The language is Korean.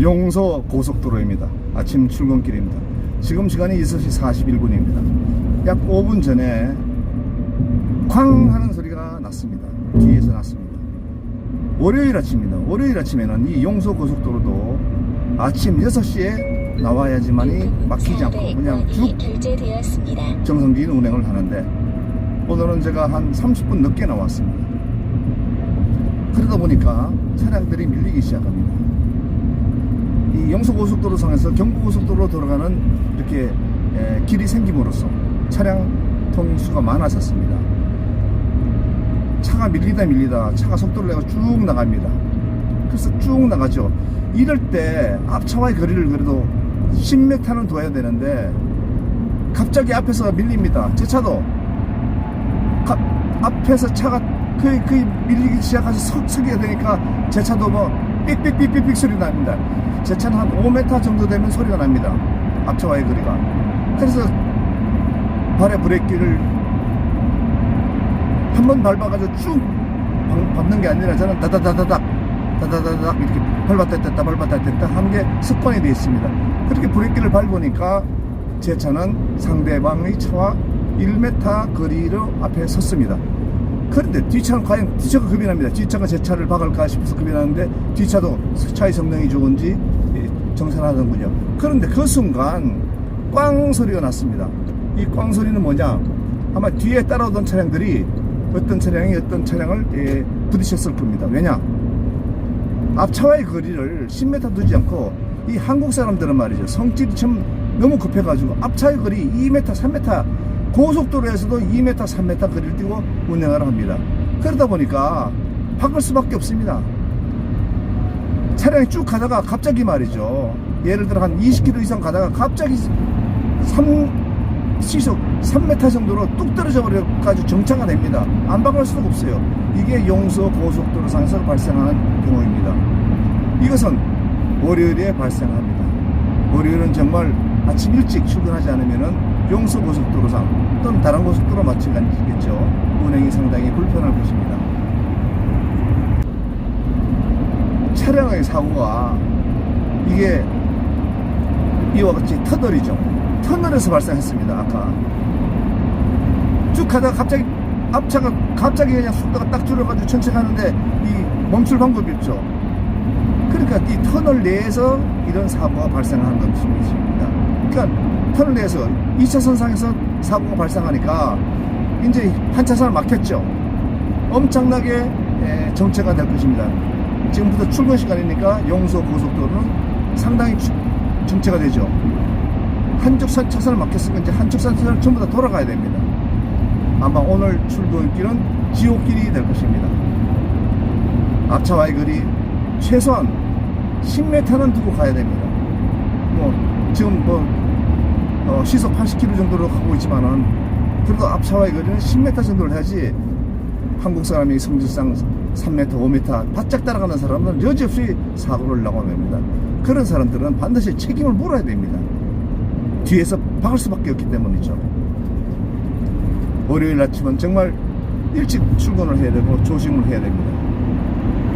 용서 고속도로입니다. 아침 출근길입니다. 지금 시간이 6시 41분입니다. 약 5분 전에 쾅 하는 소리가 났습니다. 뒤에서 났습니다. 월요일 아침입니다. 월요일 아침에는 이 용서 고속도로도 아침 6시에 나와야지만이 막히지 않고 그냥 쭉. 정상적인 운행을 하는데 오늘은 제가 한 30분 늦게 나왔습니다. 그러다 보니까 차량들이 밀리기 시작합니다. 이 영서고속도로 상에서 경부고속도로 들어가는 이렇게 에, 길이 생김으로써 차량 통수가 많아졌습니다. 차가 밀리다 밀리다 차가 속도를 내고 쭉 나갑니다. 그래서 쭉 나가죠. 이럴 때 앞차와의 거리를 그래도 10m는 둬야 되는데 갑자기 앞에서 밀립니다. 제 차도 가- 앞에서 차가 거의 거의 밀리기 시작해서 서, 서게 되니까 제 차도 뭐 삑삑삑삑삑 소리 납니다. 제 차는 한 5m 정도 되면 소리가 납니다. 앞차와의 거리가. 그래서 발에 브레이크를 한 번 밟아가지고 쭉 밟- 밟는 게 아니라 저는 다다다다닥 다다다닥 이렇게 밟았다 뗐다 밟았다 뗐다 하는 게 습관이 되어 있습니다. 그렇게 브레이크를 밟으니까 제 차는 상대방의 차와 1m 거리로 앞에 섰습니다. 그런데 뒷차는 과연 뒷차가 겁이 납니다. 뒷차가 제 차를 박을까 싶어서 겁이 나는데 뒷차도 차의 성능이 좋은지 예, 정산하는군요. 그런데 그 순간 꽝 소리가 났습니다. 이 꽝 소리는 뭐냐? 아마 뒤에 따라오던 차량들이 어떤 차량이 어떤 차량을 예, 부딪혔을 겁니다. 왜냐? 앞차와의 거리를 10m 두지 않고 이 한국 사람들은 말이죠. 성질이 참 너무 급해가지고 앞차의 거리 2m, 3m 고속도로에서도 2m, 3m 거리를 띄고 운행을 합니다. 그러다 보니까 바꿀 수밖에 없습니다. 차량이 쭉 가다가 갑자기 말이죠. 예를 들어 한 20km 이상 가다가 갑자기 3, 시속 3m 정도로 뚝 떨어져 버려가지고 정차가 됩니다. 안 박을 수가 없어요. 이게 용서 고속도로상에서 발생하는 경우입니다. 이것은 월요일에 발생합니다. 월요일은 정말 아침 일찍 출근하지 않으면은 용서 고속도로상 또는 다른 고속도로 마찬가지겠죠. 운행이 상당히 불편할 것입니다. 차량의 사고가 이게 이와 같이 터널이죠. 터널에서 발생했습니다. 아까 쭉 가다가 갑자기 앞차가 갑자기 그냥 속도가 딱 줄어가지고 천천히 가는데 이 멈출 방법이 없죠. 그러니까 이 터널 내에서 이런 사고가 발생하는 것입니다. 그러니까 터널 내에서 2차선 상에서 사고가 발생하니까 이제 한 차선을 막혔죠. 엄청나게 에, 정체가 될 것입니다. 지금부터 출근 시간이니까 용서 고속도로는 상당히 추- 정체가 되죠. 한쪽 선- 차선을 막혔으니까 이제 한쪽 차선을 전부 다 돌아가야 됩니다. 아마 오늘 출근길은 지옥길이 될 것입니다. 앞차와의 거리 최소한 10m는 두고 가야 됩니다. 뭐 지금 뭐 어, 시속 80km 정도로 가고 있지만은 그래도 앞차와의 거리는 10m 정도를 해야지 한국 사람이 성질상 3m, 5m 바짝 따라가는 사람은 여지없이 사고를 나고납니다. 그런 사람들은 반드시 책임을 물어야 됩니다. 뒤에서 박을 수밖에 없기 때문이죠. 월요일 아침은 정말 일찍 출근을 해야 되고 조심을 해야 됩니다.